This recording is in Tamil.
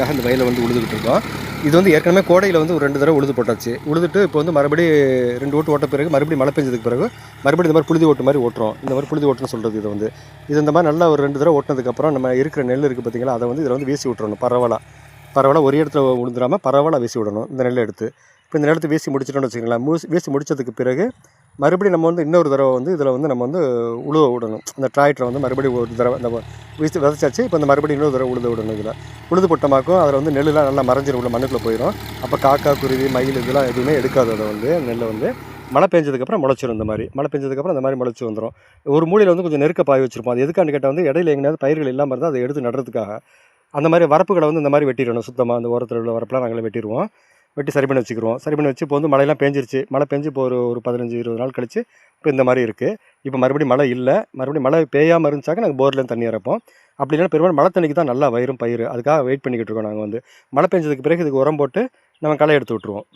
பண்ணுறதுக்காக இந்த வயலை வந்து உழுதுகிட்டு இருக்கோம். இது வந்து ஏற்கனவே கோடையில் வந்து ஒரு ரெண்டு தடவை உழுது போட்டாச்சு. உழுதுட்டு இப்போ வந்து மறுபடியும் ரெண்டு ஓட்டு ஓட்ட பிறகு மறுபடியும் மழை பெஞ்சதுக்கு பிறகு மறுபடியும் இந்த மாதிரி புழுதி ஓட்டு மாதிரி ஓட்டுறோம். இந்த மாதிரி புழுதி ஓட்டுன்னு சொல்கிறது இது வந்து. இது இந்த மாதிரி நல்லா ஒரு ரெண்டு தடவை ஓட்டினதுக்கப்புறம் நம்ம இருக்கிற நெல் இருக்குது பார்த்தீங்களா அதை வந்து இதில் வந்து வீசி விட்டுறணும் பரவலாக பரவலாக ஒரு இடத்துல உழுந்துடாமல் பரவலாக வீசி விடணும் இந்த நெல்லை எடுத்து. இப்போ இந்த நிலத்தை வீசி முடிச்சிட்டோம்னு வச்சுக்கோங்களேன். மூசி வீசி முடிச்சதுக்கு பிறகு மறுபடியும் நம்ம வந்து இன்னொரு தடவை வந்து இதில் வந்து நம்ம வந்து உழுவ விடணும். இந்த டிராக்டரை வந்து மறுபடியும் ஒரு தடவை நம்ம வீசி விதைச்சாச்சு இப்போ இந்த மறுபடியும் இன்னொரு தடவை உழுது விடணும் இதில். உழுது போட்டமாக்கும் அதில் வந்து நெல்லுலாம் நல்லா மறைஞ்சிரும் உள்ள மண்ணுக்குள்ளே போயிடும் அப்போ காக்கா குருவி மயில் இதெல்லாம் எதுவுமே எடுக்காது அதை வந்து. நெல்லை வந்து மழை பெஞ்சதுக்கப்புறம் முளைச்சிரும் இந்த மாதிரி. மழை பெஞ்சதுக்கப்புறம் இந்த மாதிரி முளைச்சி வந்துடும் ஒரு மூலையில் வந்து கொஞ்சம் நெருக்க பாய் வச்சிருப்போம். அது எதுக்கான்னு கேட்டால் வந்து இடையில எங்கேயாவது பயிர்கள் இல்லாமல் இருந்தால் அதை எடுத்து நடுறதுக்காக. அந்த மாதிரி வரப்புகளை வந்து இந்த மாதிரி வெட்டிடணும். சுத்தமாக அந்த ஓரத்தில் உள்ள வரப்பெல்லாம் நாங்களே வெட்டிடுவோம். வெட்டி சரி பண்ணி வச்சுக்கிறோம் சரி பண்ணி வச்சு இப்போ வந்து மழையெல்லாம் பேஞ்சிருச்சு. மழை பெஞ்சு இப்போ ஒரு ஒரு பதினஞ்சு இருபது நாள் கழிச்சு இப்போ இந்த மாதிரி இருக்குது இப்போ மறுபடியும் மழை இல்லை. மறுபடியும் மழை பெய்யாமல் இருந்துச்சாக்க நாங்கள் போர்லேருந்து தண்ணி இறப்போம். அப்படி இல்லைன்னா பெரும்பாலும் மழை தண்ணிக்கு தான் நல்லா வயிறும் பயிர் அதுக்காக வெயிட் பண்ணிக்கிட்டு இருக்கோம் நாங்கள் வந்து. மழை பெஞ்சதுக்கு பிறகு இதுக்கு உரம் போட்டு நம்ம களை எடுத்து விட்ருவோம்